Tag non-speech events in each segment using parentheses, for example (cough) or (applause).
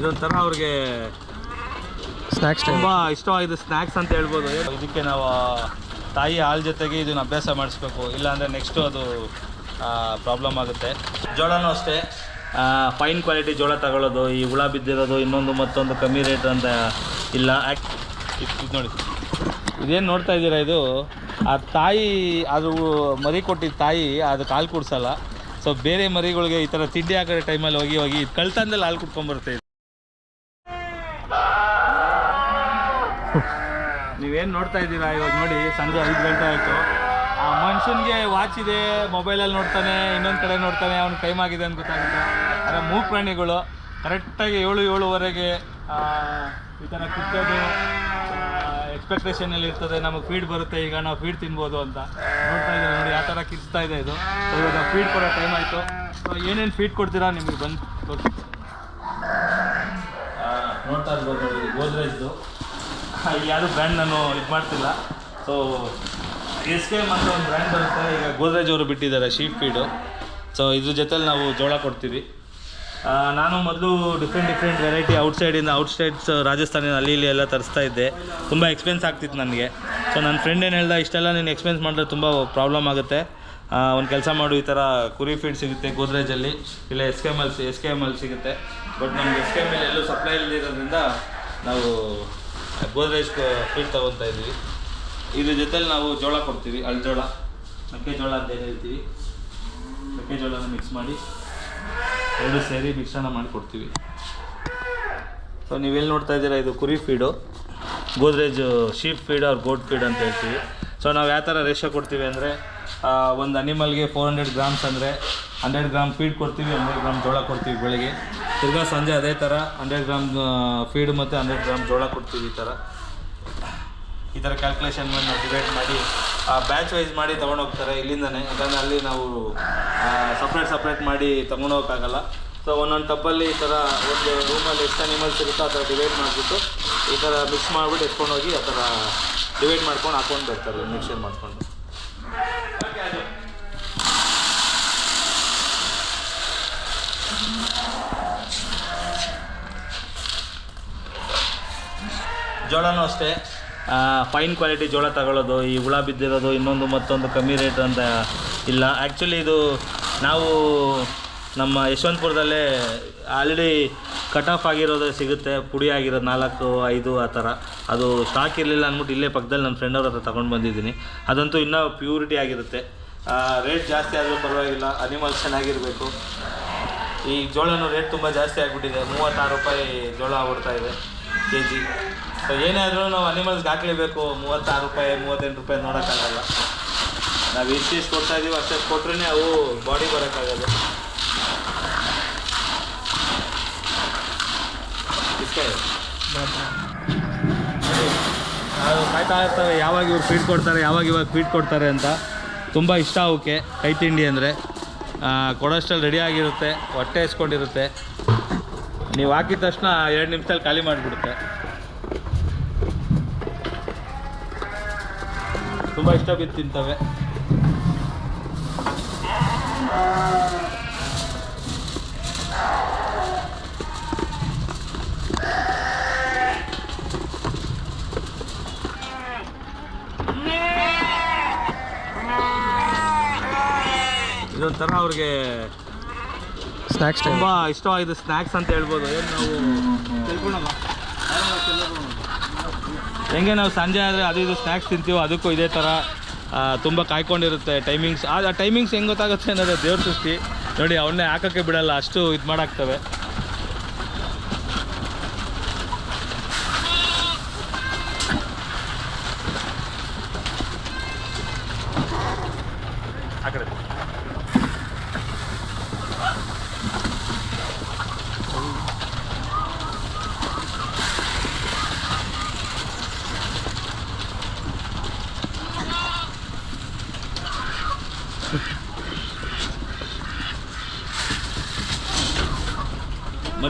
ಇದೊಂಥರ ಅವ್ರಿಗೆ ಸ್ನ್ಯಾಕ್ಸ್ ತುಂಬ ಇಷ್ಟವಾಗಿದೆ ಸ್ನ್ಯಾಕ್ಸ್ ಅಂತ ಹೇಳ್ಬೋದು. ಇದಕ್ಕೆ ನಾವು ತಾಯಿ ಹಾಲು ಜೊತೆಗೆ ಇದನ್ನ ಅಭ್ಯಾಸ ಮಾಡಿಸ್ಬೇಕು. ಇಲ್ಲಾಂದರೆ ನೆಕ್ಸ್ಟು ಅದು ಪ್ರಾಬ್ಲಮ್ ಆಗುತ್ತೆ. ಜೋಳನೂ ಅಷ್ಟೇ. ಫೈನ್ ಕ್ವಾಲಿಟಿ ಜೋಳ ತಗೊಳ್ಳೋದು ಈ ಹುಳ ಬಿದ್ದಿರೋದು ಇನ್ನೊಂದು ಮತ್ತೊಂದು ಕಮ್ಮಿ ರೇಟ್ ಅಂತ ಇಲ್ಲ. ಇದು ನೋಡಿ. ಇದೇನು ನೋಡ್ತಾ ಇದ್ದೀರಾ ಇದು? ಆ ತಾಯಿ ಅದು ಮರಿ ಕೊಟ್ಟಿದ್ದ ತಾಯಿ ಅದು ಕಾಲು ಕುಡ್ಸಲ್ಲ. ಸೊ ಬೇರೆ ಮರಿಗಳಿಗೆ ಈ ಥರ ತಿಂಡಿ ಹಾಕೋ ಟೈಮಲ್ಲಿ ಹೋಗಿ ಹೋಗಿ ಇದು ಕಳ್ತನದಲ್ಲಿ ಹಾಲು ಕುಡ್ಕೊಂಬರುತ್ತೆ ನೀವೇನು ನೋಡ್ತಾ ಇದ್ದೀರಾ? ಇವಾಗ ನೋಡಿ ಸಂಜೆ ಐದು ಗಂಟೆ ಆಯಿತು. ಆ ಮನುಷ್ಯನಿಗೆ ವಾಚ್ ಇದೆ ಮೊಬೈಲಲ್ಲಿ ನೋಡ್ತಾನೆ, ಇನ್ನೊಂದು ಕಡೆ ನೋಡ್ತಾನೆ, ಅವ್ನ ಟೈಮ್ ಆಗಿದೆ ಅಂತ ಗೊತ್ತಾಗುತ್ತೆ. ಆದರೆ ಮೂಕ ಪ್ರಾಣಿಗಳು ಕರೆಕ್ಟಾಗಿ ಏಳು ಏಳುವರೆಗೆ ಈ ಥರ ಕುಟ್ಟೋದು ಎಕ್ಸ್ಪೆಕ್ಟೇಷನಲ್ಲಿ ಇರ್ತದೆ. ನಮಗೆ ಫೀಡ್ ಬರುತ್ತೆ, ಈಗ ನಾವು ಫೀಡ್ ತಿನ್ಬೋದು ಅಂತ. ನೋಡ್ತಾ ಇದ್ದೀವಿ ನೋಡಿ ಯಾವ ಥರ ಕಿರ್ಸ್ತಾ ಇದೆ ಇದು. ಇವಾಗ ಫೀಡ್ ಕೊಡೋ ಟೈಮ್ ಆಯಿತು. ಸೊ ಏನೇನು ಫೀಡ್ ಕೊಡ್ತೀರಾ ನಿಮಗೆ? ಬಂದು ನೋಡ್ತಾ ಇರ್ಬೋದು, ಗೋದ್ರೇಜ್ದು. (laughs) ಯಾರು ಬ್ರ್ಯಾಂಡ್ ನಾನು ಇದು ಮಾಡ್ತಿಲ್ಲ. ಸೊ ಎಸ್ ಕೆ ಅಂತ ಒಂದು ಬ್ರ್ಯಾಂಡ್ ಬರುತ್ತೆ. ಈಗ ಗೋದ್ರೇಜ್ ಅವರು ಬಿಟ್ಟಿದ್ದಾರೆ ಶೀಪ್ ಫೀಡು ಸೊ ಇದ್ರ ಜೊತೇಲಿ ನಾವು ಜೋಳ ಕೊಡ್ತೀವಿ. ನಾನು ಮೊದಲು ಡಿಫ್ರೆಂಟ್ ಡಿಫ್ರೆಂಟ್ ವೆರೈಟಿ ಔಟ್ಸೈಡಿಂದ ಔಟ್ಸೈಡ್ಸ್ ರಾಜಸ್ಥಾನಿನ ಅಲ್ಲಿ ಇಲ್ಲಿ ಎಲ್ಲ ತರಿಸ್ತಾ ಇದ್ದೆ. ತುಂಬ ಎಕ್ಸ್ಪೆನ್ಸ್ ಆಗ್ತಿತ್ತು ನನಗೆ. ಸೊ ನನ್ನ ಫ್ರೆಂಡ್ ಏನು ಹೇಳ್ದ, ಇಷ್ಟೆಲ್ಲ ನೀನು ಎಕ್ಸ್ಪೆನ್ಸ್ ಮಾಡಿದ್ರೆ ತುಂಬ ಪ್ರಾಬ್ಲಮ್ ಆಗುತ್ತೆ. ಒಂದು ಕೆಲಸ ಮಾಡು, ಈ ಥರ ಕುರಿ ಫೀಡ್ ಸಿಗುತ್ತೆ ಗೋದ್ರೇಜಲ್ಲಿ ಇಲ್ಲ S K M L S K M L ಸಿಗುತ್ತೆ. ಬಟ್ ನಮ್ಗೆ ಎಸ್ ಕೆ ಎಂ ಎಲ್ ಎಲ್ಲೂ ಸಪ್ಲೈ ಇಲ್ಲದಿರೋದ್ರಿಂದ ನಾವು ಗೋದ್ರೇಜ್ ಫೀಡ್ ತಗೊತಾ ಇದ್ದೀವಿ. ಇದ್ರ ಜೊತೆಲಿ ನಾವು ಜೋಳ ಕೊಡ್ತೀವಿ ಅಲ್ಲಿ ಜೋಳ ಮೆಕ್ಕೆಜೋಳ ಅಂತ ಏನು ಹೇಳ್ತೀವಿ? ಮೆಕ್ಕೆಜೋಳನ ಮಿಕ್ಸ್ ಮಾಡಿ ಎರಡು ಸೇರಿ ಮಿಶ್ರಣ ಮಾಡಿ ಕೊಡ್ತೀವಿ. ಸೊ ನೀವೆಲ್ಲಿ ನೋಡ್ತಾ ಇದ್ದೀರಾ? ಇದು ಕುರಿ ಫೀಡು ಗೋದ್ರೇಜ್ ಶೀಪ್ ಫೀಡ್ ಅವ್ರ ಗೋಟ್ ಫೀಡ್ ಅಂತ ಹೇಳ್ತೀವಿ. ಸೊ ನಾವು ಯಾವ ಥರ ರೇಷೋ ಕೊಡ್ತೀವಿ ಅಂದರೆ ಒಂದು ಅನಿಮಲ್ಗೆ ಫೋರ್ ಹಂಡ್ರೆಡ್ ಗ್ರಾಮ್ಸ್ ಅಂದರೆ ಹಂಡ್ರೆಡ್ ಗ್ರಾಮ್ ಫೀಡ್ ಕೊಡ್ತೀವಿ ಹಂಡ್ರೆಡ್ ಗ್ರಾಮ್ ಜೋಳ ಕೊಡ್ತೀವಿ ಬೆಳಿಗ್ಗೆ. ತಿರ್ಗಾ ಸಂಜೆ ಅದೇ ಥರ ಹಂಡ್ರೆಡ್ ಗ್ರಾಮ್ ಫೀಡ್ ಮತ್ತು ಹಂಡ್ರೆಡ್ ಗ್ರಾಮ್ ಜೋಳ ಕೊಡ್ತೀವಿ ಈ ಥರ ಈ ಥರ ಕ್ಯಾಲ್ಕುಲೇಷನ್ ಮಾಡಿ ಡಿವೈಡ್ ಮಾಡಿ ಬ್ಯಾಚ್ ವೈಸ್ ಮಾಡಿ ತೊಗೊಂಡೋಗ್ತಾರೆ ಇಲ್ಲಿಂದನೇ. ಯಾಕಂದರೆ ಅಲ್ಲಿ ನಾವು ಸಪ್ರೇಟ್ ಸಪ್ರೇಟ್ ಮಾಡಿ ತೊಗೊಂಡೋಗೋಕ್ಕಾಗಲ್ಲ ಸೊ ಒಂದೊಂದು ಟಬ್ಬಲ್ಲಿ ಈ ಥರ ಒಂದು ರೂಮಲ್ಲಿ ಎಷ್ಟು ಅನಿಮಲ್ಸ್ ಇರುತ್ತೋ ಆ ಥರ ಡಿವೈಡ್ ಮಾಡಿಬಿಟ್ಟು ಈ ಥರ ಮಿಕ್ಸ್ ಮಾಡಿಬಿಟ್ಟು ಎತ್ಕೊಂಡೋಗಿ ಆ ಥರ ಡಿವೈಡ್ ಮಾಡ್ಕೊಂಡು ಹಾಕ್ಕೊಂಡು ಬರ್ತಾರೆ ಮಿಕ್ಸರ್ ಮಾಡಿಕೊಂಡು. ಜೋಳನೂ ಅಷ್ಟೇ. ಫೈನ್ ಕ್ವಾಲಿಟಿ ಜೋಳ ತಗೊಳ್ಳೋದು, ಈ ಹುಳ ಬಿದ್ದಿರೋದು, ಇನ್ನೊಂದು ಮತ್ತೊಂದು ಕಮ್ಮಿ ರೇಟ್ ಅಂತ ಇಲ್ಲ. ಆ್ಯಕ್ಚುಲಿ ಇದು ನಾವು ನಮ್ಮ ಯಶವಂತಪುರದಲ್ಲೇ ಆಲ್ರೆಡಿ ಕಟ್ ಆಫ್ ಆಗಿರೋದು ಸಿಗುತ್ತೆ. ಪುಡಿ ಆಗಿರೋದು ನಾಲ್ಕು, ಐದು ಆ ಥರ. ಅದು ಸ್ಟಾಕ್ ಇರಲಿಲ್ಲ ಅಂದ್ಬಿಟ್ಟು ಇಲ್ಲೇ ಪಕ್ಕದಲ್ಲಿ ನನ್ನ ಫ್ರೆಂಡ್ ಅವ್ರ ಹತ್ರ ತೊಗೊಂಡು ಬಂದಿದ್ದೀನಿ. ಅದಂತೂ ಇನ್ನೂ ಪ್ಯೂರಿಟಿ ಆಗಿರುತ್ತೆ. ರೇಟ್ ಜಾಸ್ತಿ ಆದರೂ ಪರವಾಗಿಲ್ಲ. ಅನಿಮಲ್ ಚೆನ್ನಾಗಿರಬೇಕು. ಈ ಜೋಳನೂ ರೇಟ್ ತುಂಬ ಜಾಸ್ತಿ ಆಗಿಬಿಟ್ಟಿದೆ. ಮೂವತ್ತಾರು ರೂಪಾಯಿ ಜೋಳ ಓಡ್ತಾ ಇದೆ ಕೆ ಜಿ ಸೊ ಏನೇ ಆದರೂ ನಾವು ಅನಿಮಲ್ಸ್ಗೆ ಹಾಕ್ಲೇಬೇಕು ಮೂವತ್ತಾರು ರೂಪಾಯಿ, ಮೂವತ್ತೆಂಟು ರೂಪಾಯಿ ನೋಡೋಕ್ಕಾಗಲ್ಲ. ನಾವು ಎಷ್ಟು ಎಷ್ಟು ಕೊಡ್ತಾ ಇದ್ದೀವಿ ಅಷ್ಟೇ ಕೊಟ್ರೇ ಅವು ಬಾಡಿ ಬರೋಕ್ಕಾಗೋದು. ನಾವು ಕಾಯ್ತಾ ಇರ್ತಾರೆ, ಯಾವಾಗ ಇವ್ರು ಫೀಡ್ ಕೊಡ್ತಾರೆ, ಯಾವಾಗ ಇವಾಗ ಫೀಡ್ ಕೊಡ್ತಾರೆ ಅಂತ. ತುಂಬ ಇಷ್ಟ ಅವಕ್ಕೆ, ಕೈ ತಿಂಡಿ ಅಂದರೆ. ಕೊಡೋಷ್ಟಲ್ಲಿ ರೆಡಿ ಆಗಿರುತ್ತೆ, ಹೊಟ್ಟೆ ಇಸ್ಕೊಂಡಿರುತ್ತೆ ನೀವು ಹಾಕಿದ ತಕ್ಷಣ ಎರಡು ನಿಮಿಷದಲ್ಲಿ ಖಾಲಿ ಮಾಡಿಬಿಡುತ್ತೆ. ತುಂಬ ಇಷ್ಟ ಬಿದ್ದು ತಿಂತವೆ. ಇದೊಂಥರ ಅವ್ರಿಗೆ ಸ್ನ್ಯಾಕ್ಸ್ ತುಂಬ ಇಷ್ಟವಾಗಿದೆ ಸ್ನ್ಯಾಕ್ಸ್ ಅಂತ ಹೇಳ್ಬೋದು. ಏನು ನಾವು ತಿಳ್ಕೊಳಲ್ಲ ಹೆಂಗೆ ನಾವು ಸಂಜೆ ಆದರೆ ಅದು ಇದು ಸ್ನ್ಯಾಕ್ಸ್ ತಿಂತೀವೋ ಅದಕ್ಕೂ ಇದೇ ಥರ ತುಂಬ ಕಾಯ್ಕೊಂಡಿರುತ್ತೆ ಟೈಮಿಂಗ್ಸ್ ಆ ಟೈಮಿಂಗ್ಸ್ ಹೆಂಗೆ ಗೊತ್ತಾಗುತ್ತೆ ಅನ್ನೋದು ದೇವ್ರ ಸೃಷ್ಟಿ. ನೋಡಿ, ಅವನ್ನೇ ಹಾಕೋಕ್ಕೆ ಬಿಡಲ್ಲ, ಅಷ್ಟು ಇದು ಮಾಡಾಕ್ತವೆ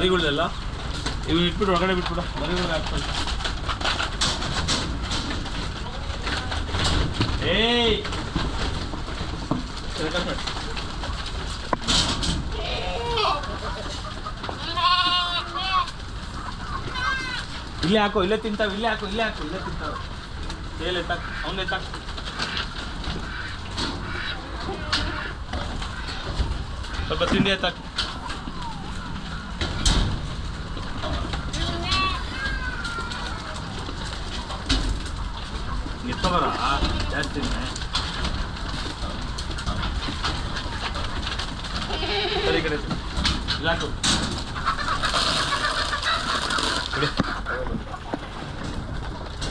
ಮರಿಗಳೆಲ್ಲ ಇವ್ನು ಇಟ್ಬಿಟ್ಟು ಹೊರಗಡೆ ಬಿಟ್ಬಿಡ. ಮರಿಗಳಿಗೆ ಹಾಕ್ಬಿಟ್ಟು ಏಯ್. ಇಲ್ಲೇ ಹಾಕೋ, ಇಲ್ಲೇ ತಿಂತಾವೆ, ಇಲ್ಲೇ ಹಾಕೋ ಇಲ್ಲೇ ಹಾಕೋ, ಇಲ್ಲೇ ತಿಂತಾವೆ. ತೇಲೆ ತಕ್, ಅವನೇ ತಕ್. ಸ್ವಲ್ಪ ತಿಂಡಿ ತಕ್.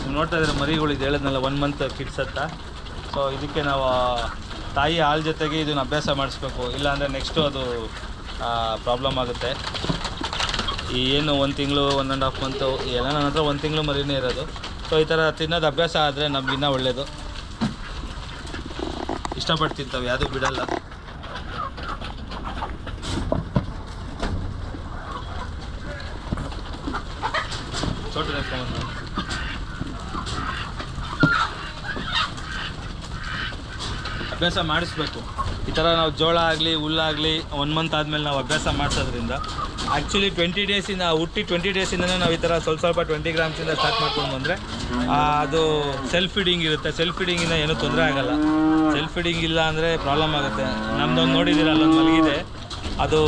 ನೀವು ನೋಡ್ತಾ ಇದ್ರೆ ಮರಿಗಳು ಇದು ಹೇಳಿದ್ನಲ್ಲ ಒನ್ ಮಂತ್ ಕಿಡ್ಸ್ ಅಂತ ಸೊ ಇದಕ್ಕೆ ನಾವು ತಾಯಿ ಹಾಲು ಜೊತೆಗೆ ಇದನ್ನ ಅಭ್ಯಾಸ ಮಾಡಿಸ್ಬೇಕು ಇಲ್ಲಾಂದರೆ ನೆಕ್ಸ್ಟು ಅದು ಪ್ರಾಬ್ಲಮ್ ಆಗುತ್ತೆ ಈ ಏನು ಒಂದು ತಿಂಗಳು ಒನ್ ಆ್ಯಂಡ್ ಹಾಫ್ ಮಂತು ಎಲ್ಲ ನನ್ನ ಹತ್ರ ಒಂದು ತಿಂಗಳು ಮರಿನೇ ಇರೋದು ಸೊ ಈ ಥರ ತಿನ್ನೋದು ಅಭ್ಯಾಸ ಆದರೆ ನಮಗಿನ್ನ ಒಳ್ಳೆಯದು ಇಷ್ಟಪಟ್ಟು ತಿಂತಾವೆ ಯಾವುದೂ ಬಿಡಲ್ಲ. ಅಭ್ಯಾಸ ಮಾಡಿಸ್ಬೇಕು. ಈ ಥರ ನಾವು ಜೋಳ ಆಗಲಿ ಹುಲ್ಲಾಗಲಿ ಒನ್ ಮಂತ್ ಆದಮೇಲೆ ನಾವು ಅಭ್ಯಾಸ ಮಾಡಿಸೋದ್ರಿಂದ ಆ್ಯಕ್ಚುಲಿ ಟ್ವೆಂಟಿ ಡೇಸಿಂದ ಹುಟ್ಟಿ ಟ್ವೆಂಟಿ ಡೇಸಿಂದನೇ ನಾವು ಈ ಥರ ಸ್ವಲ್ಪ ಸ್ವಲ್ಪ ಟ್ವೆಂಟಿ ಗ್ರಾಮ್ಸಿಂದ ಸ್ಟಾರ್ಟ್ ಮಾಡ್ಕೊಂಡು ಬಂದರೆ ಅದು ಸೆಲ್ಫ್ ಫೀಡಿಂಗ್ ಇರುತ್ತೆ. ಸೆಲ್ಫ್ ಫೀಡಿಂಗಿಂದ ಏನೂ ತೊಂದರೆ ಆಗಲ್ಲ. ಸೆಲ್ಫ್ ಫೀಡಿಂಗ್ ಇಲ್ಲ ಅಂದರೆ ಪ್ರಾಬ್ಲಮ್ ಆಗುತ್ತೆ. ನಮ್ದೊಂದು ನೋಡಿದ್ದೀರ, ಅಲ್ಲೊಂದು ಮಲಗಿದೆ. ಅದು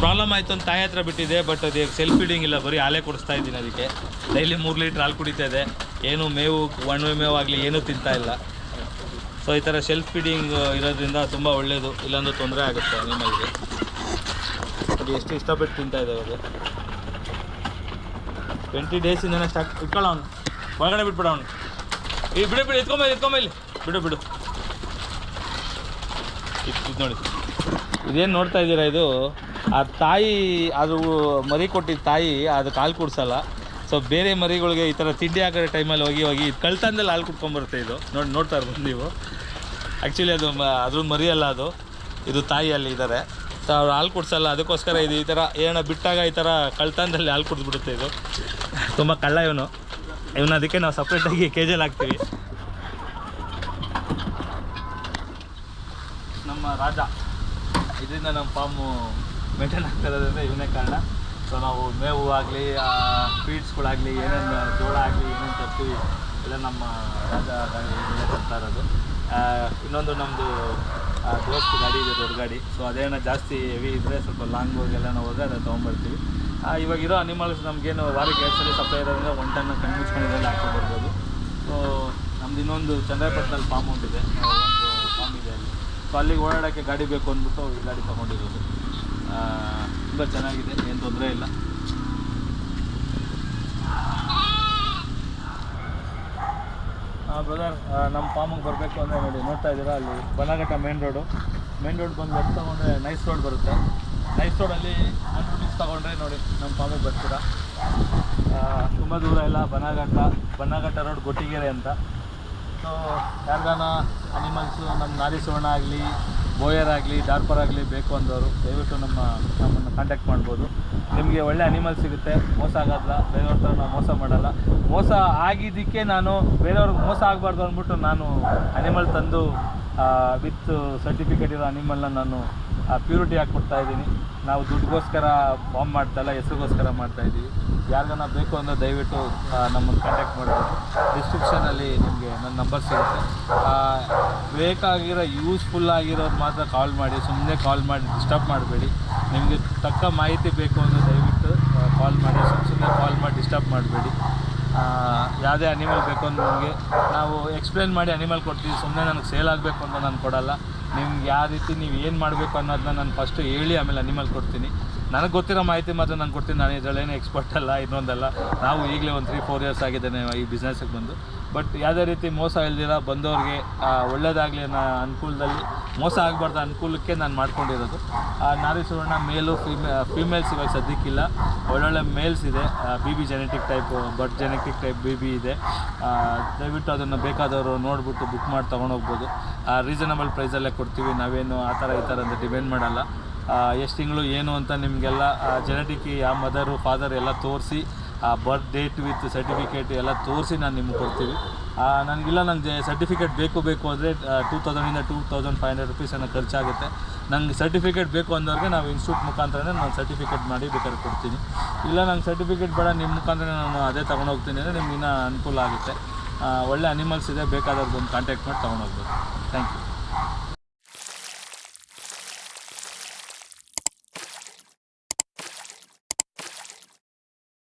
ಪ್ರಾಬ್ಲಮ್ ಆಯಿತು ಅಂತ ತಾಯಿ ಹತ್ರ ಬಿಟ್ಟಿದೆ ಬಟ್ ಅದು ಸೆಲ್ಫ್ ಫೀಡಿಂಗ್ ಇಲ್ಲ. ಬರೀ ಹಾಲೇ ಕೊಡಿಸ್ತಾ ಇದ್ದೀನಿ ಅದಕ್ಕೆ. ಡೈಲಿ ಮೂರು ಲೀಟ್ರ್ ಹಾಲು ಕುಡಿತಾ ಇದೆ. ಏನು ಮೇವು ಒಣವೆ ಮೇವು ಆಗಲಿ, ಏನೂ ತಿಂತಾ ಇಲ್ಲ. ಸೊ ಈ ಥರ ಸೆಲ್ಫ್ ಫೀಡಿಂಗ್ ಇರೋದ್ರಿಂದ ತುಂಬ ಒಳ್ಳೆಯದು ಇಲ್ಲಾಂದ್ರೆ ತೊಂದರೆ ಆಗುತ್ತೆ ಅನಿಮಲ್ಗೆ ಅದು ಎಷ್ಟು ಇಷ್ಟಪಟ್ಟು ತಿಂತಾ ಇದ್ದಾವೆ ಅದು ಟ್ವೆಂಟಿ ಡೇಸಿಂದ ಸ್ಟಾಕ್ ಇಟ್ಕೊಳ್ಳ ಅವನು. ಒಳಗಡೆ ಬಿಟ್ಬಿಡ ಅವನು. ಈ ಬಿಡು ಬಿಡು ಎತ್ಕೊಂಬ ಎತ್ಕೊಂಬ ಇಲ್ಲಿ. ಬಿಡು ಬಿಡು. ಇದು ನೋಡಿ. ಇದೇನು ನೋಡ್ತಾ ಇದ್ದೀರಾ ಇದು? ಆ ತಾಯಿ, ಅದು ಮರಿ ಕೊಟ್ಟಿದ್ದ ತಾಯಿ, ಅದು ಕಾಲು ಕುಡ್ಸಲ್ಲ. ಸೊ ಬೇರೆ ಮರಿಗಳಿಗೆ ಈ ಥರ ತಿಂಡಿ ಹಾಕೋ ಟೈಮಲ್ಲಿ ಹೋಗಿ ಹೋಗಿ ಕಳ್ತನದಲ್ಲಿ ಹಾಲು ಕುಟ್ಕೊಂಬರುತ್ತೆ ಇದು. ನೋಡಿ, ನೋಡ್ತಾ ಇರ್ಬೋದು ನೀವು. ಆ್ಯಕ್ಚುಲಿ ಅದು ಅದ್ರ ಮರಿ ಅಲ್ಲ ಅದು. ಇದು ತಾಯಿ ಅಲ್ಲಿ ಇದ್ದಾರೆ. ಅವ್ರು ಹಾಲು ಕುಡ್ಸಲ್ಲ, ಅದಕ್ಕೋಸ್ಕರ ಇದು ಈ ಥರ ಏನೋ ಬಿಟ್ಟಾಗ ಈ ಥರ ಕಳ್ತನದಲ್ಲಿ ಹಾಲು ಕುಡಿದ್ಬಿಡುತ್ತೆ ಇದು. ತುಂಬ ಕಳ್ಳ ಇವನು. ಇವನು ಅದಕ್ಕೆ ನಾವು ಸಪ್ರೇಟಾಗಿ ಕೆ ಕೇಜಲ್ಲಿ ಹಾಕ್ತೀವಿ. ನಮ್ಮ ರಾಜ. ಇದರಿಂದ ನಮ್ಮ ಫಾರ್ಮು ಮೇಂಟೈನ್ ಆಗ್ತಾ ಇವನೇ ಕಾರಣ. ಸೊ ನಾವು ಮೇವು ಆಗಲಿ ಫೀಡ್ಸ್ಗಳಾಗಲಿ ಏನೇನು ಜೋಳ ಆಗಲಿ, ಏನೇನು ತರ್ತೀವಿ, ಎಲ್ಲ ನಮ್ಮ ರಾಜ ಇರೋದು. ಇನ್ನೊಂದು ನಮ್ಮದು ದೋಸ್ತ್ ಗಾಡಿ ಇದೆ ದೊಡ್ಡ ಗಾಡಿ. ಸೊ ಅದೇನೋ ಜಾಸ್ತಿ ಹೆವಿ ಇದ್ದರೆ ಸ್ವಲ್ಪ ಲಾಂಗ್ ಹೋಗೆಲ್ಲ ಹೋದರೆ ಅದನ್ನು ತೊಗೊಂಬರ್ತೀವಿ ಆ, ಇವಾಗ ಇರೋ ಅನಿಮಲ್ಸ್ ನಮಗೇನು ವಾರಕ್ಕೆ ಎರಡು ಸಲ ಸಪ್ಲೈ ಇರೋದ್ರಿಂದ ಒನ್ ಟನ್ ಕಣ್ಣು ಮುಚ್ಕೊಂಡಿದ್ದೆಲ್ಲ ಬರ್ಬೋದು ಸೊ ನಮ್ದು ಇನ್ನೊಂದು ಚಂದ್ರಪಟ್ಟಣದಲ್ಲಿ ಫಾರ್ಮ್ ಇದೆ. ಒಂದು ಫಾರ್ಮ್ ಇದೆ ಅಲ್ಲಿ. ಸೊ ಅಲ್ಲಿಗೆ ಓಡಾಡೋಕ್ಕೆ ಗಾಡಿ ಬೇಕು ಅಂದ್ಬಿಟ್ಟು ಈ ಗಾಡಿ ತೊಗೊಂಡಿರೋದು. ತುಂಬ ಚೆನ್ನಾಗಿದೆ ಏನು ತೊಂದರೆ ಇಲ್ಲ. ಬ್ರದರ್ ನಮ್ಮ ಫಾರ್ಮಿಗೆ ಬರಬೇಕು ಅಂದರೆ ನೋಡಿ, ನೋಡ್ತಾ ಇದ್ದೀರಾ? ಅಲ್ಲಿ Bannerghatta main road main road ಬಂದು ಲೆಫ್ಟ್ ತೊಗೊಂಡ್ರೆ ನೈಸ್ ರೋಡ್ ಬರುತ್ತೆ. ನೈಸ್ ರೋಡಲ್ಲಿ ಹಂಡ್ರೆಡ್ ರುಪೀಸ್ ತೊಗೊಂಡ್ರೆ ನೋಡಿ ನಮ್ಮ ಫಾರ್ಮಿಗೆ ಬರ್ತೀರಾ? ತುಂಬ ದೂರ ಇಲ್ಲ, ಬನಘಟ್ಟ ಬನಘಟ್ಟ ರೋಡ್ ಗೊಟ್ಟಿಗೆರೆ ಅಂತ. ಸೊ ಯಾರಿಗಾನ ಅನಿಮಲ್ಸು ನಮ್ಮ ನಾರಿ ಸುವರ್ಣ ಆಗಲಿ ಬೋಯರ್ ಆಗಲಿ ಡಾರ್ಪರ್ ಆಗಲಿ ಬೇಕು ಅಂದವರು, ದಯವಿಟ್ಟು ನಮ್ಮ, ನಮ್ಮನ್ನು ಕಾಂಟ್ಯಾಕ್ಟ್ ಮಾಡ್ಬೋದು. ನಿಮಗೆ ಒಳ್ಳೆ ಅನಿಮಲ್ ಸಿಗುತ್ತೆ, ಮೋಸ ಆಗೋದಿಲ್ಲ ಬೇರೆಯವ್ರ ಥರ ನಾವು ಮೋಸ ಮಾಡಲ್ಲ. ಮೋಸ ಆಗಿದ್ದಕ್ಕೆ ನಾನು ಬೇರೆಯವ್ರಿಗೆ ಮೋಸ ಆಗಬಾರ್ದು ಅಂದ್ಬಿಟ್ಟು ನಾನು ಅನಿಮಲ್ ತಂದು ವಿತ್ ಸರ್ಟಿಫಿಕೇಟ್ ಇರೋ ಅನಿಮಲ್ನ ನಾನು ಪ್ಯೂರಿಟಿ ಹಾಕ್ಬಿಡ್ತಾ ಇದ್ದೀನಿ. ನಾವು ದುಡ್ಡುಗೋಸ್ಕರ ಬಾಂಬ್ ಮಾಡ್ತಾ ಇಲ್ಲ ಹೆಸರಿಗೋಸ್ಕರ ಮಾಡ್ತಾ ಇದ್ದೀವಿ. ಯಾರಿಗಾನ ಬೇಕು ಅಂದರೆ ದಯವಿಟ್ಟು ನಮ್ಮನ್ನು ಕಾಂಟ್ಯಾಕ್ಟ್ ಮಾಡ್ಬೋದು. ಡಿಸ್ಕ್ರಿಪ್ಷನಲ್ಲಿ ನಿಮಗೆ ನನ್ನ ನಂಬರ್ ಸಿಗುತ್ತೆ. ಬೇಕಾಗಿರೋ ಯೂಸ್ಫುಲ್ ಆಗಿರೋರು ಮಾತ್ರ ಕಾಲ್ ಮಾಡಿ ಸುಮ್ಮನೆ ಕಾಲ್ ಮಾಡಿ ಡಿಸ್ಟರ್ಬ್ ಮಾಡಬೇಡಿ. ನಿಮಗೆ ತಕ್ಕ ಮಾಹಿತಿ ಬೇಕು ಅಂದರೆ ದಯವಿಟ್ಟು ಕಾಲ್ ಮಾಡಿ ಸುಮ್ಮನೆ ಕಾಲ್ ಮಾಡಿ ಡಿಸ್ಟರ್ಬ್ ಮಾಡಬೇಡಿ. ಯಾವುದೇ ಅನಿಮಲ್ ಬೇಕು ಅಂದ್ರೆ ನಮಗೆ, ನಾವು ಎಕ್ಸ್ಪ್ಲೇನ್ ಮಾಡಿ ಅನಿಮಲ್ ಕೊಡ್ತೀವಿ. ಸುಮ್ಮನೆ ನನಗೆ ಸೇಲ್ ಆಗಬೇಕು ಅಂತ ನಾನು ಕೊಡಲ್ಲ. ನಿಮ್ಗೆ ಯಾವ ರೀತಿ ನೀವು ಏನು ಮಾಡಬೇಕು ಅನ್ನೋದನ್ನ ನಾನು ಫಸ್ಟು ಹೇಳಿ ಆಮೇಲೆ ಅನಿಮಲ್ ಕೊಡ್ತೀನಿ. ನನಗೆ ಗೊತ್ತಿರೋ ಮಾಹಿತಿ ಮಾತ್ರ ನಾನು ಕೊಡ್ತೀನಿ. ನಾನು ಇದರಲ್ಲೇನು ಎಕ್ಸ್ಪರ್ಟ್ ಅಲ್ಲ ಇನ್ನೊಂದಲ್ಲ. ನಾವು ಈಗಲೇ ಒಂದು ತ್ರೀ ಫೋರ್ ಇಯರ್ಸ್ ಆಗಿದ್ದೇನೆ ಈ ಬಿಸ್ನೆಸ್ಗೆ ಬಂದು. ಬಟ್ ಯಾವುದೇ ರೀತಿ ಮೋಸ ಇಲ್ದಿರ ಬಂದವ್ರಿಗೆ ಒಳ್ಳೇದಾಗಲಿ ಅನ್ನೋ ಅನುಕೂಲದಲ್ಲಿ ಮೋಸ ಆಗಬಾರ್ದು ಅನುಕೂಲಕ್ಕೆ ನಾನು ಮಾಡ್ಕೊಂಡಿರೋದು. ಆ, ನಾರಿ ಸುವರ್ಣ ಮೇಲು ಫಿಮೇ ಫಿಮೇಲ್ಸ್ ಇವಾಗ ಸದ್ಯಕ್ಕಿಲ್ಲ. ಒಳ್ಳೊಳ್ಳೆ ಮೇಲ್ಸ್ ಇದೆ. B B genetic type but genetic type B B ಇದೆ. ದಯವಿಟ್ಟು ಅದನ್ನು ಬೇಕಾದವರು ನೋಡಿಬಿಟ್ಟು ಬುಕ್ ಮಾಡಿ ತೊಗೊಂಡೋಗ್ಬೋದು ರೀಸನಬಲ್ ಪ್ರೈಸಲ್ಲೇ ಕೊಡ್ತೀವಿ. ನಾವೇನು ಆ ಥರ ಈ ಥರ ಅಂತ ಡಿಪೆಂಡ್ ಮಾಡಲ್ಲ. ಎಷ್ಟು ತಿಂಗಳು ಏನು ಅಂತ ನಿಮಗೆಲ್ಲ ಜೆನೆಟಿಕ್ ಆ ಮದರು ಫಾದರ್ ಎಲ್ಲ ತೋರಿಸಿ, ಆ ಬರ್ತ್ ಡೇಟ್ ವಿತ್ ಸರ್ಟಿಫಿಕೇಟ್ ಎಲ್ಲ ತೋರಿಸಿ ನಾನು ನಿಮ್ಗೆ ಕೊಡ್ತೀವಿ. ನನಗಿಲ್ಲ ನನಗೆ ಸರ್ಟಿಫಿಕೇಟ್ ಬೇಕು ಬೇಕು ಅಂದರೆ two ತೌಸಂಡಿಂದ two thousand five hundred rupees ಏನೋ ಖರ್ಚಾಗುತ್ತೆ. ನಂಗೆ ಸರ್ಟಿಫಿಕೇಟ್ ಬೇಕು ಅಂದವ್ರಿಗೆ ನಾವು ಇನ್ಸ್ಟಿಟ್ಯೂಟ್ ಮುಖಾಂತರನೇ ನಾನು ಸರ್ಟಿಫಿಕೇಟ್ ಮಾಡಿ ಬೇಕಾದ್ರೆ ಕೊಡ್ತೀನಿ. ಇಲ್ಲ, ನಂಗೆ ಸರ್ಟಿಫಿಕೇಟ್ ಬೇಡ ನಿಮ್ಮ ಮುಖಾಂತರ ನಾನು ಅದೇ ತೊಗೊಂಡೋಗ್ತೀನಿ ಅಂದರೆ ನಿಮ್ಗೆ ಇನ್ನೂ ಅನುಕೂಲ ಆಗುತ್ತೆ. ಒಳ್ಳೆ ಅನಿಮಲ್ಸ್ ಇದೆ ಬೇಕಾದವ್ರಿಗೆ ಒಂದು ಕಾಂಟ್ಯಾಕ್ಟ್ ಮಾಡಿ ತೊಗೊಂಡೋಗ್ಬೋದು